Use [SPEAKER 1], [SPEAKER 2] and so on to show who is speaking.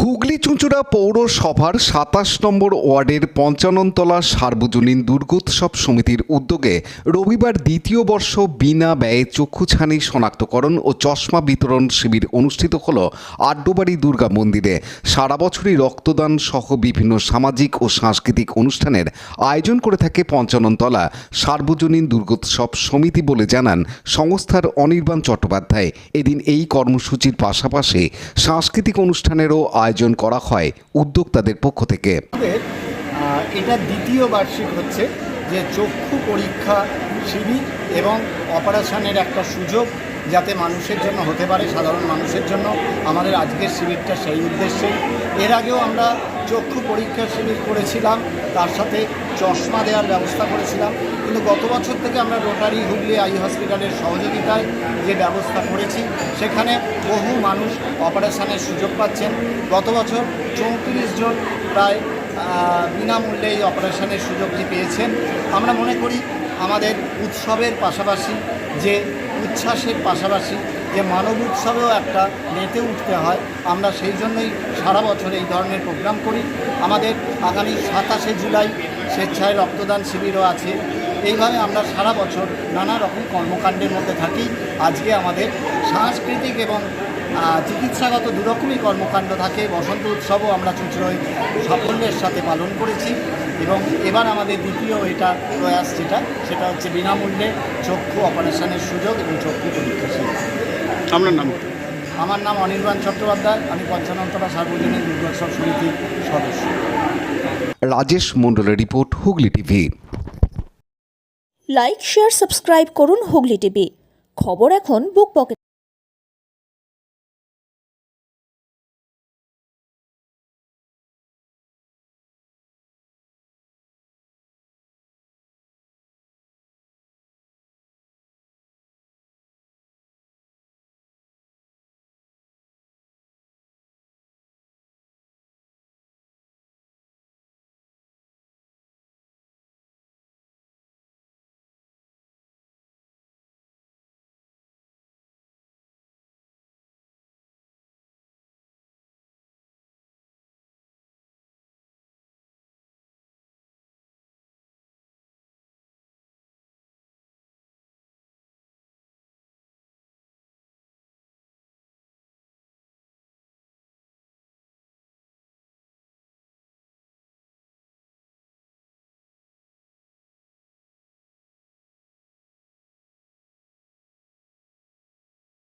[SPEAKER 1] হুগলি চুঁচুড়া পৌরসভার সাতাশ নম্বর ওয়ার্ডের পঞ্চাননতলা সার্বজনীন দুর্গোৎসব সমিতির উদ্যোগে রবিবার দ্বিতীয় বর্ষ বিনা ব্যয়ে চক্ষুছানি শনাক্তকরণ ও চশমা বিতরণ শিবির অনুষ্ঠিত হল আড্ডবাড়ি দুর্গা মন্দিরে। সারা বছরই রক্তদান সহ বিভিন্ন সামাজিক ও সাংস্কৃতিক অনুষ্ঠানের আয়োজন করে থাকে পঞ্চাননতলা সার্বজনীন দুর্গোৎসব সমিতি বলে জানান সংস্থার অনির্বাণ চট্টোপাধ্যায়। এদিন এই কর্মসূচির পাশাপাশি সাংস্কৃতিক অনুষ্ঠানেরও আয়োজন করা হয় উদ্যোক্তাদের পক্ষ থেকে।
[SPEAKER 2] এটা দ্বিতীয় বার্ষিক হচ্ছে যে চক্ষু পরীক্ষা শিবির এবং অপারেশনের একটা সুযোগ যাতে মানুষের জন্য হতে পারে, সাধারণ মানুষের জন্য। আমাদের আজকের শিবিরটা সেই উদ্দেশ্যে। এর আগেও আমরা চক্ষু পরীক্ষা শিবির করেছিলাম, তার সাথে চশমা দেওয়ার ব্যবস্থা করেছিলাম। কিন্তু গত বছর থেকে আমরা রোটারি হুগলি আই হসপিটালের সহযোগিতায় যে ব্যবস্থা করেছি, সেখানে বহু মানুষ অপারেশনের সুযোগ পাচ্ছেন। গত বছর চৌত্রিশ জন প্রায় বিনামূল্যে এই অপারেশনের সুযোগটি পেয়েছেন। আমরা মনে করি আমাদের উৎসবের পাশাপাশি যে উচ্ছ্বাসের পাশাপাশি যে মানব উৎসবেও একটা মেতে উঠতে হয়, আমরা সেই জন্যই সারা বছর এই ধরনের প্রোগ্রাম করি। আমাদের আগামী সাতাশে জুলাই স্বেচ্ছায় রক্তদান শিবিরও আছে। এইভাবে আমরা সারা বছর নানা রকম কর্মকাণ্ডের মধ্যে থাকি। আজকে আমাদের সাংস্কৃতিক এবং চিকিৎসাগত দুরকমই কর্মকাণ্ড থাকে। বসন্ত উৎসবও আমরা চুচড়োয় সাফল্যের সাথে পালন করেছি এবং এবার আমাদের দ্বিতীয় এটা প্রয়াস যেটা সেটা হচ্ছে বিনামূল্যে চক্ষু অপারেশনের সুযোগ এবং চক্ষু পরীক্ষা।
[SPEAKER 3] আপনার নাম?
[SPEAKER 2] আমার নাম অনির্বাণ চট্টোপাধ্যায়। আমি পঞ্চানন্তলা সার্বজনীন দুর্গোৎসব সমিতির সদস্য।
[SPEAKER 1] রাজেশ মণ্ডলের report Hooghly TV.
[SPEAKER 4] Like share subscribe করুন হুগলি টিভি। খবর এখন বুক পকেট